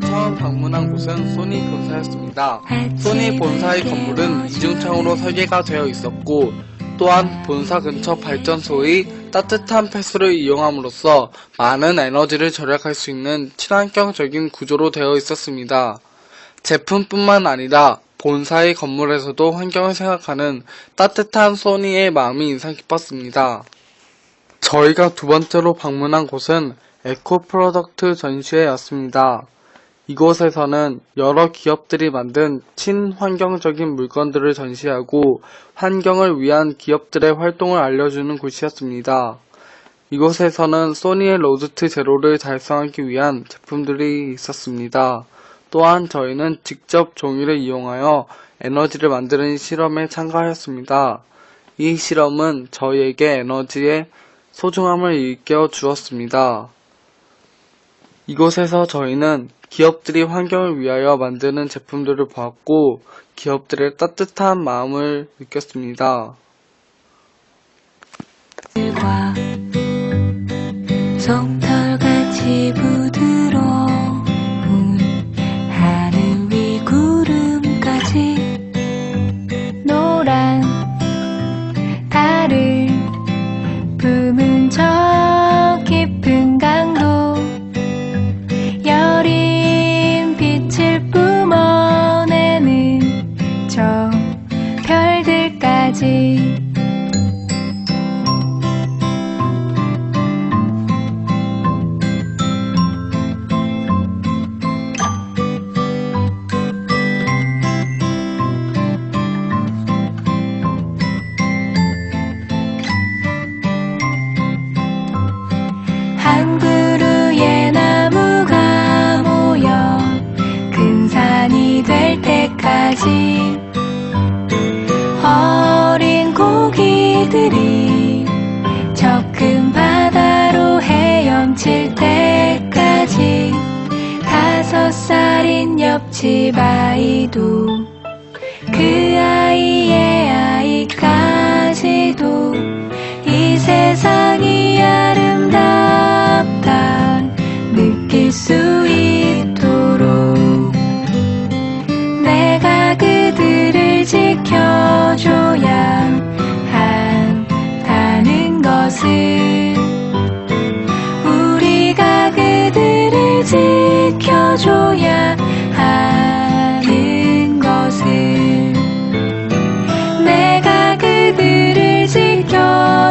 처음 방문한 곳은 소니 본사였습니다. 소니 본사의 건물은 이중창으로 설계가 되어 있었고 또한 본사 근처 발전소의 따뜻한 폐수를 이용함으로써 많은 에너지를 절약할 수 있는 친환경적인 구조로 되어 있었습니다. 제품뿐만 아니라 본사의 건물에서도 환경을 생각하는 따뜻한 소니의 마음이 인상 깊었습니다. 저희가 두 번째로 방문한 곳은 에코 프로덕트 전시회였습니다. 이곳에서는 여러 기업들이 만든 친환경적인 물건들을 전시하고 환경을 위한 기업들의 활동을 알려주는 곳이었습니다. 이곳에서는 소니의 로드트 제로를 달성하기 위한 제품들이 있었습니다. 또한 저희는 직접 종이를 이용하여 에너지를 만드는 실험에 참가하였습니다. 이 실험은 저희에게 에너지의 소중함을 일깨워 주었습니다. 이곳에서 저희는 기업들이 환경을 위하여 만드는 제품들을 보았고 기업들의 따뜻한 마음을 느꼈습니다. 과 솜털같이 부드러운 하늘 위 구름까지 노란 달을 품은 별들까지. 한 그루의 나무가 모여 큰 산이 될 때까지 고기들이 저 큰 바다로 헤엄칠 때까지 다섯 살인 옆집 아이도 그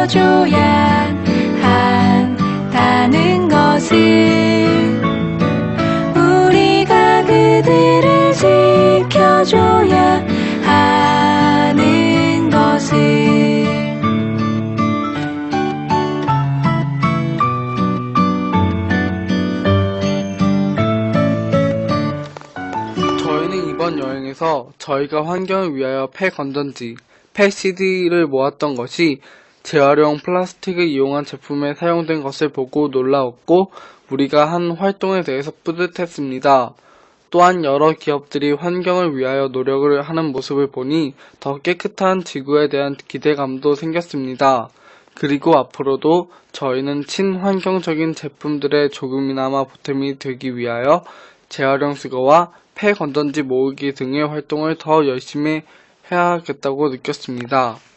지켜줘야 한다는 것을 우리가 그들을 지켜줘야 하는 것을. 저희는 이번 여행에서 저희가 환경을 위하여 폐 건전지, 폐 CD를 모았던 것이 재활용 플라스틱을 이용한 제품에 사용된 것을 보고 놀라웠고 우리가 한 활동에 대해서 뿌듯했습니다. 또한 여러 기업들이 환경을 위하여 노력을 하는 모습을 보니 더 깨끗한 지구에 대한 기대감도 생겼습니다. 그리고 앞으로도 저희는 친환경적인 제품들의 조금이나마 보탬이 되기 위하여 재활용 수거와 폐 건전지 모으기 등의 활동을 더 열심히 해야겠다고 느꼈습니다.